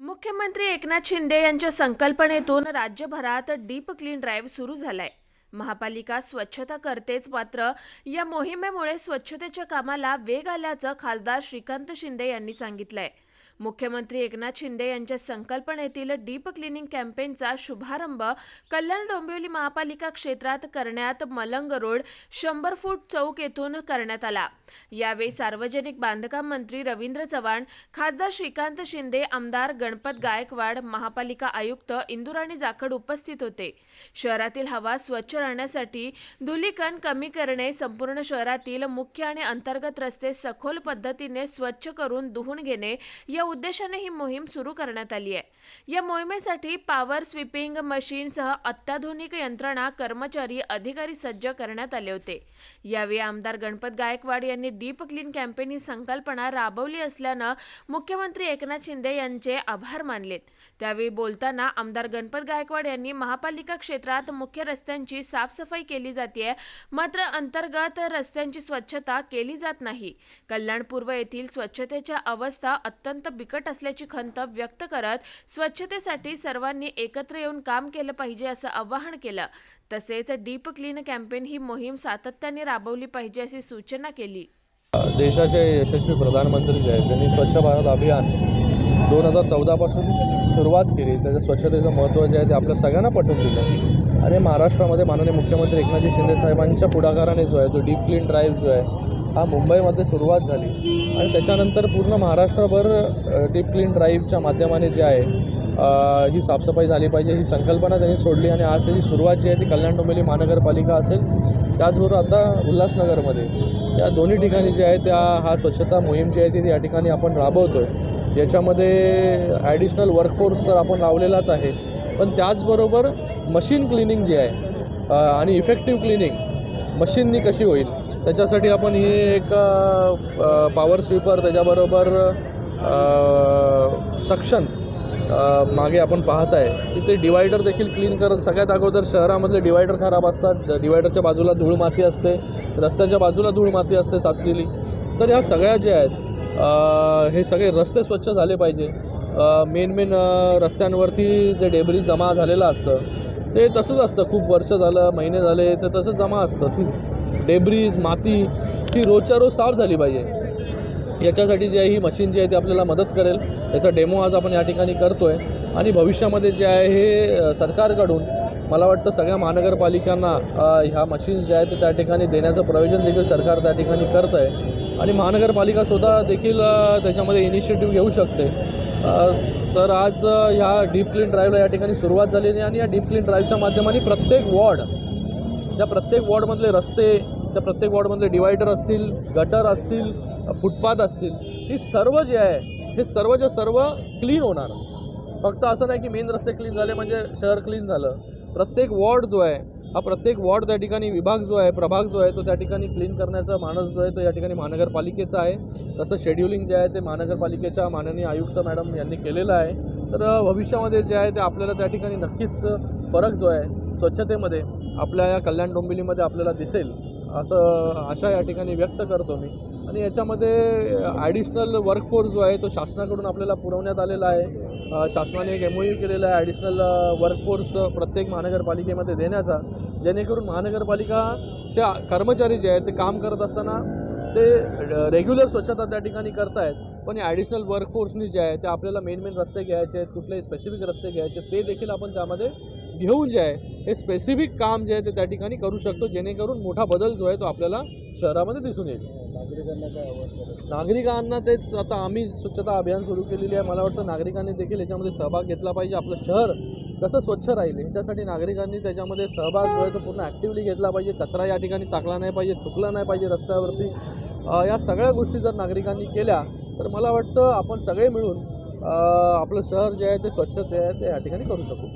मुख्यमंत्री एकनाथ शिंदे यांच्या संकल्पनेतून राज्यभरात डीप क्लीन ड्राईव्ह सुरू झालाय. महापालिका स्वच्छता करतेच मात्र या मोहिमेमुळे स्वच्छतेच्या कामाला वेग आल्याचं खासदार श्रीकांत शिंदे यांनी सांगितलंय. मुख्यमंत्री एकनाथ शिंदे यांच्या संकल्पनेतील डीप क्लिनिंग कॅम्पेनचा शुभारंभ कल्याण डोंबिवली महापालिका क्षेत्रात करण्यात मलंग रोड शंभर फूट चौक येथून करण्यात आला. यावेळी सार्वजनिक बांधकाम मंत्री रवींद्र चव्हाण खासदार श्रीकांत शिंदे आमदार गणपत गायकवाड महापालिका आयुक्त इंदुराणी जाखड उपस्थित होते. शहरातील हवा स्वच्छ राहण्यासाठी धुलीकण कमी करणे संपूर्ण शहरातील मुख्य आणि अंतर्गत रस्ते सखोल पद्धतीने स्वच्छ करून धुवून घेणे या उद्देशाने ही मोहीम सुरू करण्यात आली आहे. या मोहिमेसाठी पॉवर स्वीपिंग मशीनसह अत्याधुनिक यंत्रणा कर्मचारी अधिकारी सज्ज करण्यात आले होते. यावेळी आमदार गणपत गायकवाड यांनी डीप क्लीन कॅम्पेन ही संकल्पना राबवली असल्यानं मुख्यमंत्री एकनाथ शिंदे यांचे आभार मानलेत. त्यावेळी बोलताना आमदार गणपत गायकवाड यांनी महापालिका क्षेत्रात मुख्य रस्त्यांची साफसफाई केली जाते मात्र अंतर्गत रस्त्यांची स्वच्छता केली जात नाही. कल्याण पूर्व येथील स्वच्छतेच्या अवस्था अत्यंत बिकट असल्याची खंत व्यक्त करत स्वच्छतेसाठी सर्वांनी एकत्र येऊन काम केलं पाहिजे असं आवाहन केलं. तसेच डीप क्लीन कॅम्पेन ही मोहीम सातत्याने राबवली पाहिजे अशी सूचना केली. देशाचे यशस्वी प्रधानमंत्री जे आहेत त्यांनी स्वच्छ भारत अभियान दोन हजार चौदापासून सुरुवात केली. त्याच्या स्वच्छतेचं महत्त्व जे आहे ते आपल्या सगळ्यांना पटवून दिलं. आणि महाराष्ट्रामध्ये माननीय मुख्यमंत्री एकनाथजी शिंदे साहेबांच्या पुढाकाराने जो आहे तो डीप क्लीन ड्राईव्ह जो आहे हा मुंबईमध्ये सुरुवात झाली. आणि त्याच्यानंतर पूर्ण महाराष्ट्रभर डीप क्लीन ड्राईव्हच्या माध्यमाने जे आहे ही साफसफाई झाली पाहिजे ही संकल्पना त्यांनी सोडली आणि आज त्याची सुरुवात जी आहे ती कल्याण डोंबिवली महानगरपालिका असेल. त्याचबरोबर आता उल्हासनगरमध्ये या दोन्ही ठिकाणी जे आहे त्या हा स्वच्छता मोहीम जी आहे ती या ठिकाणी आपण राबवतो आहे ज्याच्यामध्ये ॲडिशनल वर्कफोर्स तर आपण लावलेलाच आहे. पण त्याचबरोबर मशीन क्लिनिंग जे आहे आणि इफेक्टिव्ह क्लिनिंग मशीननी कशी होईल? त्याच्यासाठी आपण ही एक पॉवर स्वीपर त्याच्याबरोबर सक्शन मागे आपण पाहत आहे तिथे डिवायडर देखील क्लीन करत सगळ्यात अगोदर शहरामधले डिवायडर खराब असतात. डिवायडरच्या बाजूला धूळ माती असते. रस्त्याच्या बाजूला धूळ माती असते साचलेली. तर ह्या सगळ्या ज्या आहेत हे सगळे रस्ते स्वच्छ झाले पाहिजे. मेन मेन रस्त्यांवरती जे डेबरी जमा झालेलं असतं ते तसंच असतं. खूप वर्ष झालं महिने झाले ते तसंच जमा असतं. ती डेब्रीज माती ती रोजच्या रोज साफ झाली पाहिजे. याच्यासाठी जी आहे ही मशीन जी आहे ती आपल्याला मदत करेल. याचा डेमो आज आपण या ठिकाणी करतो आहे आणि भविष्यामध्ये जे आहे हे सरकारकडून मला वाटतं सगळ्या महानगरपालिकांना ह्या मशीन्स ज्या आहेत त्या ठिकाणी देण्याचं प्रयोजन देखील सरकार त्या ठिकाणी करतं आहे आणि महानगरपालिका स्वतः देखील त्याच्यामध्ये इनिशिएटिव्ह घेऊ शकते. तर आज ह्या डीप क्लीन ड्राईव्हला या ठिकाणी सुरुवात झालेली आहे. आणि या डीप क्लीन ड्राईव्हच्या माध्यमाने प्रत्येक वॉर्ड त्या प्रत्येक वॉर्डमधले रस्ते त्या प्रत्येक वॉर्डमधले डिवायडर असतील गटर असतील फुटपाथ असतील ही सर्व जे आहे हे सर्वच्या सर्व क्लीन होणार. फक्त असं नाही की मेन रस्ते क्लीन झाले म्हणजे शहर क्लीन झालं. प्रत्येक वॉर्ड जो आहे हा प्रत्येक वॉर्ड त्या ठिकाणी विभाग जो आहे प्रभाग जो आहे तो त्या ठिकाणी क्लीन करण्याचा मानस जो आहे तो या ठिकाणी महानगरपालिकेचा आहे. तसं शेड्युलिंग जे आहे ते महानगरपालिकेच्या माननीय आयुक्त मॅडम यांनी केलेलं आहे. तर भविष्यामध्ये जे आहे ते आपल्याला त्या ठिकाणी नक्कीच फरक जो आहे स्वच्छतेमध्ये आपल्या या कल्याण डोंबिवलीमध्ये आपल्याला दिसेल. असं आशा या ठिकाणी व्यक्त करतो मी. आणि याच्यामध्ये ॲडिशनल वर्कफोर्स जो आहे तो शासनाकडून आपल्याला पुरवण्यात आलेला आहे. शासनाने एक एम ओ यू केलेला आहे ॲडिशनल वर्कफोर्स प्रत्येक महानगरपालिकेमध्ये देण्याचा. जेणेकरून महानगरपालिकाच्या कर्मचारी जे आहेत ते काम करत असताना ते रेग्युलर स्वच्छता त्या ठिकाणी करतायत. पण ॲडिशनल वर्कफोर्सनी जे आहे ते आपल्याला मेन मेन रस्ते घ्यायचे आहेत कुठलेही स्पेसिफिक रस्ते घ्यायचे आहेत, ते देखील आपण त्यामध्ये घेऊन जे आहे हे स्पेसिफिक काम जे आहे ते त्या ठिकाणी करू शकतो जेणेकरून मोठा बदल जो आहे तो आपल्याला शहरामध्ये दिसून येईल. नागरिकांना काय आवाज नागरिकांना तेच आता आम्ही स्वच्छता अभियान सुरू केलेली आहे. मला वाटतं नागरिकांनी देखील याच्यामध्ये सहभाग घेतला पाहिजे. आपलं शहर कसं स्वच्छ राहील याच्यासाठी नागरिकांनी त्याच्यामध्ये सहभाग जो आहे तो पूर्ण ॲक्टिव्हली घेतला पाहिजे. कचरा या ठिकाणी टाकला नाही पाहिजे थुकला नाही पाहिजे रस्त्यावरती. या सगळ्या गोष्टी जर नागरिकांनी केल्या तर मला वाटतं आपण सगळे मिळून आपलं शहर जे आहे ते स्वच्छ जे आहे ते या ठिकाणी करू शकू.